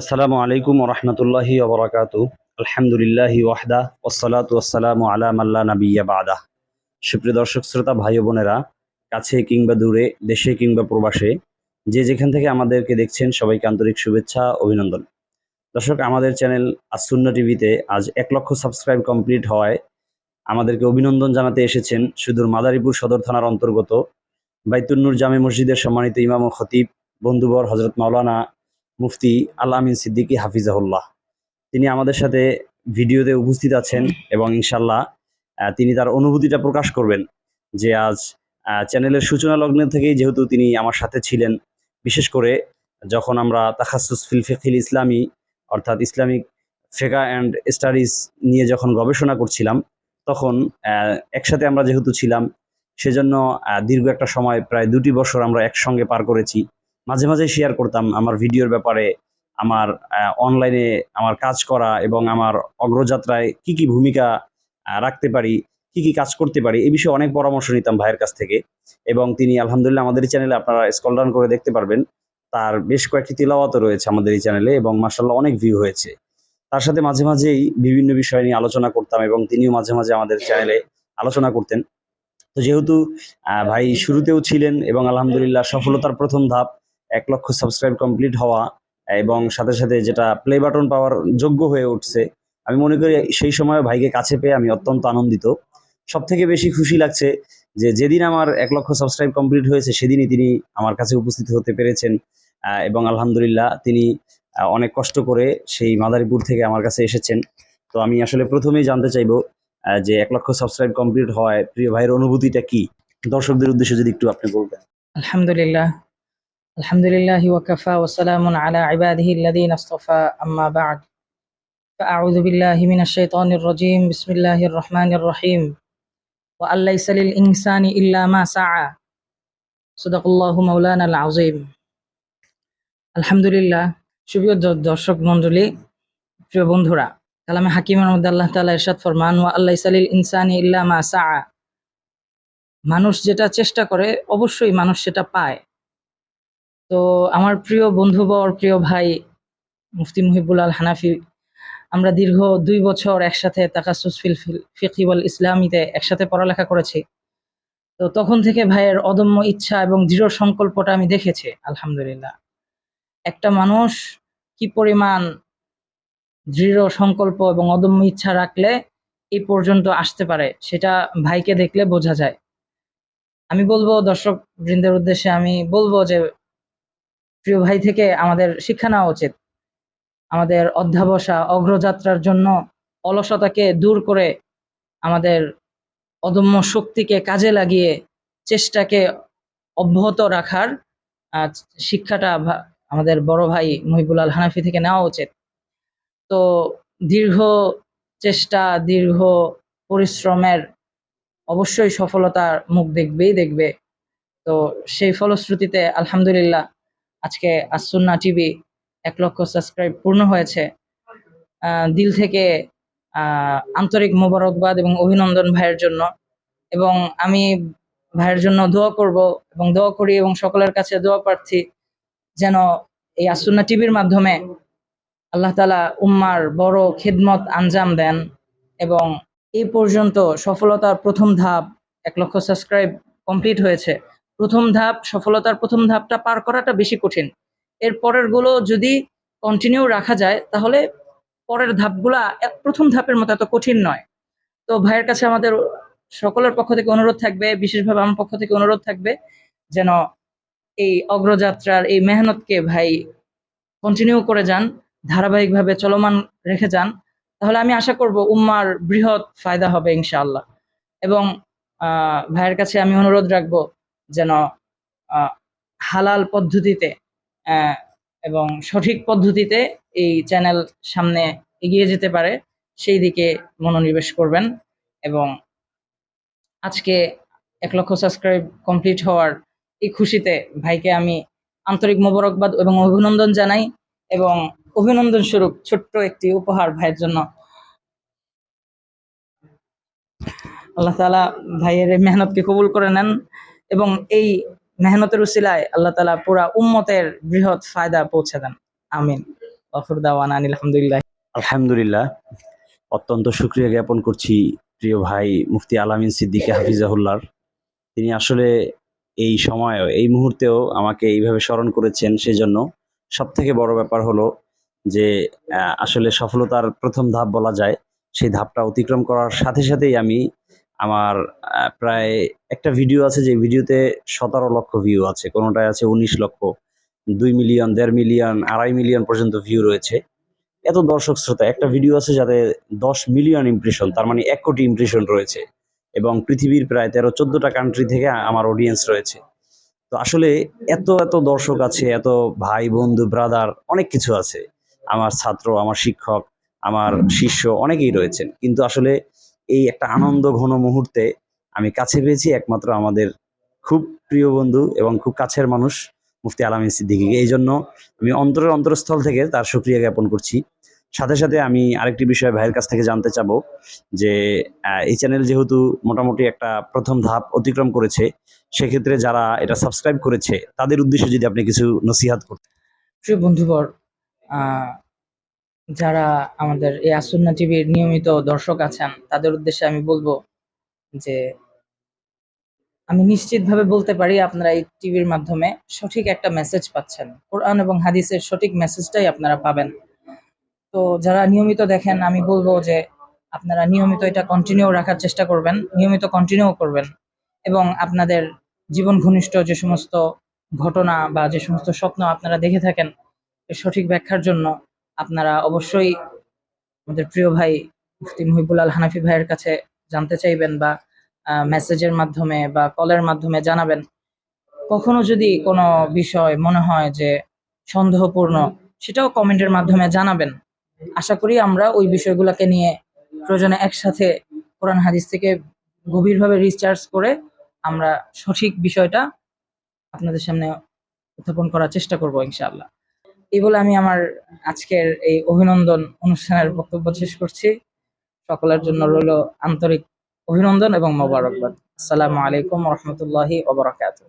আসসালামু আলাইকুম রহমতুল্লাহি ওবরাকাত আলহামদুলিল্লাহ ওয়াহদা ওসালাত ওয়াসালামু আলা মাল্লা নাবিয়া বাদা। সুপ্রিয় দর্শক, শ্রোতা, ভাই বোনেরা, কাছে কিংবা দূরে, দেশে কিংবা প্রবাসে, যে যেখান থেকে আমাদেরকে দেখছেন, সবাইকে আন্তরিক শুভেচ্ছা, অভিনন্দন। দর্শক, আমাদের চ্যানেল আসুন্ন টিভিতে আজ এক লক্ষ সাবস্ক্রাইব কমপ্লিট হওয়ায় আমাদেরকে অভিনন্দন জানাতে এসেছেন সুদূর মাদারীপুর সদর থানার অন্তর্গত বাইতুন্নুর জামে মসজিদের সম্মানিত ইমাম ও খতিব, বন্ধুবর হজরত মাওলানা মুফতি আল আমিন সিদ্দিকী হাফিজাহুল্লাহ। তিনি আমাদের সাথে ভিডিওতে উপস্থিত আছেন এবং ইনশাল্লাহ তিনি তার অনুভূতিটা প্রকাশ করবেন যে আজ চ্যানেলের সূচনা লগ্ন থেকেই যেহেতু তিনি আমার সাথে ছিলেন, বিশেষ করে যখন আমরা তাখাসুস ফিল ইসলামী, অর্থাৎ ইসলামিক ফেকা অ্যান্ড স্টাডিজ নিয়ে যখন গবেষণা করছিলাম, তখন একসাথে আমরা যেহেতু ছিলাম, সেজন্য দীর্ঘ একটা সময়, প্রায় দুটি বছর আমরা একসঙ্গে পার করেছি। মাঝে মাঝে শেয়ার করতাম আমার ভিডিওর ব্যাপারে, আমার অনলাইনে আমার কাজ করা এবং আমার অগ্রযাত্রায় কি কি ভূমিকা রাখতে পারি, কি কি কাজ করতে পারি, এই বিষয়ে অনেক পরামর্শ নিতাম ভাইয়ের কাছ থেকে এবং তিনি আলহামদুলিল্লাহ আমাদের এই চ্যানেলে আপনারা স্কল ডাউন করে দেখতে পারবেন। তার বেশ কয়েকটি তিলাওয়াতও রয়েছে আমাদের এই চ্যানেলে এবং মার্শাল্লাহ অনেক ভিউ হয়েছে। তার সাথে মাঝে মাঝেই বিভিন্ন বিষয় নিয়ে আলোচনা করতাম এবং তিনিও মাঝে মাঝে আমাদের চ্যানেলে আলোচনা করতেন। তো যেহেতু ভাই শুরুতেও ছিলেন এবং আলহামদুলিল্লাহ সফলতার প্রথম ধাপ এক লক্ষ সাবস্ক্রাইব কমপ্লিট হওয়া এবং সাথে সাথে যেটা প্লে বাটন পাওয়ার যোগ্য হয়ে উঠছে, আমি মনে করি সেই সময় ভাইকে কাছে পেয়ে আমি অত্যন্ত আনন্দিত। সব থেকে বেশি খুশি লাগছে যে যেদিন আমার এক লক্ষ সাবস্ক্রাইব কমপ্লিট হয়েছে, সেদিনই তিনি আমার কাছে উপস্থিত হতে পেরেছেন এবং আলহামদুলিল্লাহ তিনি অনেক কষ্ট করে সেই মাদারীপুর থেকে আমার কাছে এসেছেন। তো আমি আসলে প্রথমেই জানতে চাইব যে এক লক্ষ সাবস্ক্রাইব কমপ্লিট হয় প্রিয় ভাইয়ের অনুভূতিটা কি? দর্শকদের উদ্দেশ্যে যদি একটু আপনি বলবেন আলহামদুলিল্লাহ الحمد لله وكفى وسلام على عباده الذين اصطفى أما بعد فأعوذ بالله من الشيطان الرجيم بسم الله الرحمن الرحيم وأن ليس للإنسان إلا ما سعى صدق الله مولانا العظيم الحمد لله সুপ্রিয় দ- দর্শক মণ্ডলী প্রিয় বন্ধুরা কালামে হাকিমের মধ্যে আল্লাহ তাআলা ইরশাদ ফরমান ওয়া আল্লাহ সালিল ইনসানি ইল্লা মা সাআ মানুষ যেটা চেষ্টা করে অবশ্যই মানুষ সেটা পায় তো আমার প্রিয় বন্ধুবর প্রিয় ভাই মুফতি মুহিবুল আল হানাফি, আমরা দীর্ঘ দুই বছর একসাথে তাকাসুস ফিল ফিল- ফিকি ওয়াল ইসলামীতে একসাথে পড়ালেখা করেছি। তো তখন থেকে ভাইয়ের অদম্য ইচ্ছা এবং দৃঢ় সংকল্পটা আমি দেখেছি, আলহামদুলিল্লাহ। একটা মানুষ কি পরিমাণ দৃঢ় সংকল্প এবং অদম্য ইচ্ছা রাখলে এই পর্যন্ত আসতে পারে, সেটা ভাইকে দেখলে বোঝা যায়। আমি বলব দর্শক বৃন্দের উদ্দেশ্যে আমি বলব যে প্রিয় ভাই থেকে আমাদের শিক্ষা নেওয়া উচিত। আমাদের অধ্যাবসা, অগ্রযাত্রার জন্য অলসতাকে দূর করে আমাদের অদম্য শক্তিকে কাজে লাগিয়ে চেষ্টাকে অব্যাহত রাখার শিক্ষাটা আমাদের বড় ভাই মহিবুল আল হানাফি থেকে নেওয়া উচিত। তো দীর্ঘ চেষ্টা, দীর্ঘ পরিশ্রমের অবশ্যই সফলতার মুখ দেখবেই দেখবে। তো সেই ফলশ্রুতিতে আলহামদুলিল্লাহ আজকে আসুন্না টিভি এক লক্ষ সাবস্ক্রাইব পূর্ণ হয়েছে। দিল থেকে আন্তরিক মোবারকবাদ এবং অভিনন্দন ভাইয়ের জন্য। এবং আমি ভাইয়ের জন্য দোয়া করব এবং দোয়া করি এবং সকলের কাছে দোয়া প্রার্থী যেন এই আসুন্না টিভির মাধ্যমে আল্লাহ তালা উম্মার বড় খেদমত আঞ্জাম দেন এবং এই পর্যন্ত সফলতার প্রথম ধাপ এক লক্ষ সাবস্ক্রাইব কমপ্লিট হয়েছে। প্রথম ধাপ, সফলতার প্রথম ধাপটা পার করাটা বেশি কঠিন। এর পরেরগুলো যদি কন্টিনিউ রাখা যায়, তাহলে পরের ধাপগুলা প্রথম ধাপের মতো এত কঠিন নয়। তো ভাইয়ের কাছে আমাদের সকলের পক্ষ থেকে অনুরোধ থাকবে, বিশেষভাবে আমার পক্ষ থেকে অনুরোধ থাকবে যেন এই অগ্রযাত্রার এই মেহনতকে ভাই কন্টিনিউ করে যান, ধারাবাহিকভাবে চলমান রেখে যান। তাহলে আমি আশা করব উম্মার বৃহৎ ফায়দা হবে ইনশাআল্লাহ। এবং ভাইয়ের কাছে আমি অনুরোধ রাখব যেন হালাল পদ্ধতিতে এবং সঠিক পদ্ধতিতে এই চ্যানেল সামনে এগিয়ে যেতে পারে, সেই দিকে মনোনিবেশ করবেন এবং আজকে এক লক্ষ সাবস্ক্রাইব কমপ্লিট হওয়ার এই খুশিতে ভাইকে আমি আন্তরিক মোবারকবাদ এবং অভিনন্দন জানাই এবং অভিনন্দন স্বরূপ ছোট্ট একটি উপহার ভাইয়ের জন্য। আল্লাহ তাআলা ভাইয়ের মেহনতকে কবুল করে নেন। এবং এই মেহনতের উসিলায় আল্লাহ তাআলা পুরা উম্মতের বৃহৎ ফায়দা পৌঁছে দেন। আমিন। আখির দাওয়ানা আনিল হামদুলিল্লাহ। আলহামদুলিল্লাহ। অত্যন্ত সুক্রিয়া জ্ঞাপন করছি প্রিয় ভাই মুফতি আলামিন সিদ্দিকী হাফিজাহুল্লার তিনি আসলে এই সময়, এই মুহূর্তেও আমাকে এইভাবে স্মরণ করেছেন সেজন্য সব থেকে বড় ব্যাপার হলো যে আসলে সফলতার প্রথম ধাপ বলা যায়। সেই ধাপটা অতিক্রম করার সাথে সাথেই আমি আমার প্রায় একটা ভিডিও আছে যে ভিডিওতে সতেরো লক্ষ ভিউ আছে। কোনোটায় আছে উনিশ লক্ষ, দুই মিলিয়ন দেড় মিলিয়ন আড়াই মিলিয়ন পর্যন্ত ভিউ রয়েছে। এত দর্শক শ্রোতা, একটা ভিডিও আছে যাতে দশ মিলিয়ন ইমপ্রেশন তার মানে এক কোটি ইমপ্রেশন রয়েছে এবং পৃথিবীর প্রায় তেরো, চোদ্দটা কান্ট্রি থেকে আমার অডিয়েন্স রয়েছে। তো আসলে এত এত দর্শক আছে, এত ভাই, বন্ধু ব্রাদার অনেক কিছু আছে। আমার ছাত্র, আমার শিক্ষক, আমার শিষ্য অনেকেই রয়েছেন। কিন্তু আসলে এই একটা আনন্দ ঘন মুহূর্তে আমি কাছে পেয়েছি একমাত্র আমাদের খুব প্রিয় বন্ধু এবং খুব কাছের মানুষ মুফতি আলামিন সিদ্দিকীকে। এই জন্য আমি অন্তরের অন্তরস্থল থেকে তার সুক্রিয়া জ্ঞাপন করছি। সাথে সাথে আমি আরেকটি বিষয় ভাইয়ের কাছ থেকে জানতে চাবো যে এই চ্যানেল যেহেতু মোটামুটি একটা প্রথম ধাপ অতিক্রম করেছে, সেক্ষেত্রে যারা এটা সাবস্ক্রাইব করেছে, তাদের উদ্দেশ্যে যদি আপনি কিছু নসিহাত করতেন প্রিয় বন্ধুবর যারা আমাদের এই আসন্না টিভির নিয়মিত দর্শক আছেন, তাদের উদ্দেশ্যে আমি বলব যে আমি নিশ্চিতভাবে বলতে পারি আপনারা এই টিভির মাধ্যমে সঠিক একটা মেসেজ পাচ্ছেন। কোরআন এবং হাদিসের সঠিক মেসেজটাই আপনারা পাবেন। তো যারা নিয়মিত দেখেন, আমি বলব যে আপনারা নিয়মিত এটা কন্টিনিউ রাখার চেষ্টা করবেন, নিয়মিত কন্টিনিউ করবেন এবং আপনাদের জীবন ঘনিষ্ঠ যে সমস্ত ঘটনা বা যে সমস্ত স্বপ্ন আপনারা দেখে থাকেন সঠিক ব্যাখ্যার জন্য আপনারা অবশ্যই আমাদের প্রিয় ভাই মুফতি মহিবুল আল হানাফি ভাইয়ের কাছে জানতে চাইবেন বা মেসেজের মাধ্যমে বা কলের মাধ্যমে জানাবেন। কখনো যদি কোনো বিষয় মনে হয় যে সন্দেহপূর্ণ, সেটাও কমেন্টের মাধ্যমে জানাবেন। আশা করি আমরা ওই বিষয়গুলোকে নিয়ে প্রয়োজনে একসাথে কোরআন হাদিস থেকে গভীরভাবে রিসার্চ করে আমরা সঠিক বিষয়টা আপনাদের সামনে উত্থাপন করার চেষ্টা করব, ইনশাআল্লাহ। এই বলে আমি আমার আজকের এই অভিনন্দন অনুষ্ঠানের বক্তব্য শেষ করছি। সকলের জন্য রইল আন্তরিক অভিনন্দন এবং মোবারকবাদ। আসসালামু আলাইকুম রহমতুল্লাহি ওবরাকাতুহ